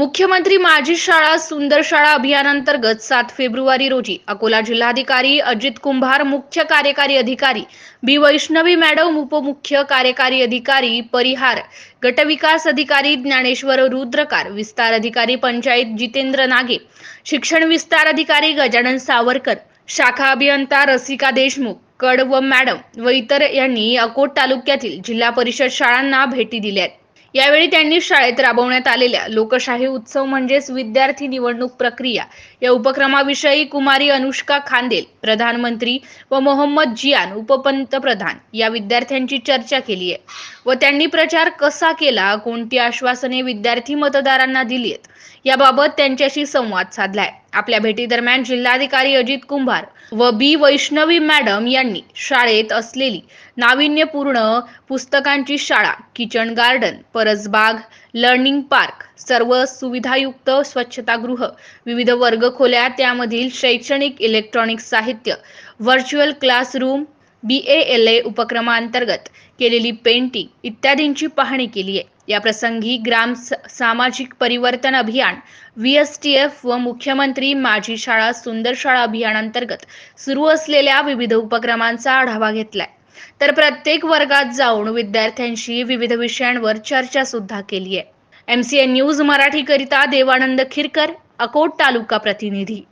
मुख्यमंत्री माझी शाळा सुंदर शाळा अभियानांतर्गत सात फेब्रुवारी रोजी अकोला जिल्हाधिकारी अजित कुंभार मुख्य कार्यकारी अधिकारी बी वैष्णवी मॅडम उपमुख्य कार्यकारी अधिकारी परिहार गटविकास अधिकारी ज्ञानेश्वर रुद्रकार विस्तार अधिकारी पंचायत जितेंद्र नागे शिक्षण विस्तार अधिकारी गजानन सावरकर शाखा अभियंता रसिका देशमुख कड व मॅडम व इतर यांनी अकोट तालुक्यातील जिल्हा परिषद शाळांना भेटी दिल्या आहेत यावेळी त्यांनी शाळेत राबवण्यात आलेल्या लोकशाही उत्सव म्हणजेच विद्यार्थी निवडणूक प्रक्रिया या उपक्रमाविषयी कुमारी अनुष्का खांदेल प्रधानमंत्री व मोहम्मद जियान उपपंतप्रधान या विद्यार्थ्यांची चर्चा केली आहे व त्यांनी प्रचार कसा केला कोणती आश्वासने विद्यार्थी मतदारांना दिली आहेत याबाबत त्यांच्याशी संवाद साधलाय. आपल्या भेटीदरम्यान जिल्हाधिकारी अजित कुंभार व बी वैष्णवी मॅडम यांनी शाळेत असलेली नाविन्यपूर्ण पुस्तकांची शाळा किचन गार्डन परसबाग लर्निंग पार्क सर्व सुविधायुक्त स्वच्छतागृह विविध वर्गखोल्या त्यामधील शैक्षणिक इलेक्ट्रॉनिक साहित्य virtual classroom B A L A उपक्रमांतर्गत केलेली पेंटिंग इत्यादींची पाहणी केली आहे. या प्रसंगी ग्राम स- सामाजिक परिवर्तन अभियान व्ही एस टी एफ व मुख्यमंत्री माझी शाळा सुंदर शाळा अभियानांतर्गत सुरू असलेल्या विविध उपक्रमांचा आढावा घेतलाय. तर प्रत्येक वर्गात जाऊन विद्यार्थ्यांशी विविध विषयांवर चर्चा सुद्धा केली आहे M C N news Marathi करिता देवानंद खिरकर अकोट तालुका प्रतिनिधी.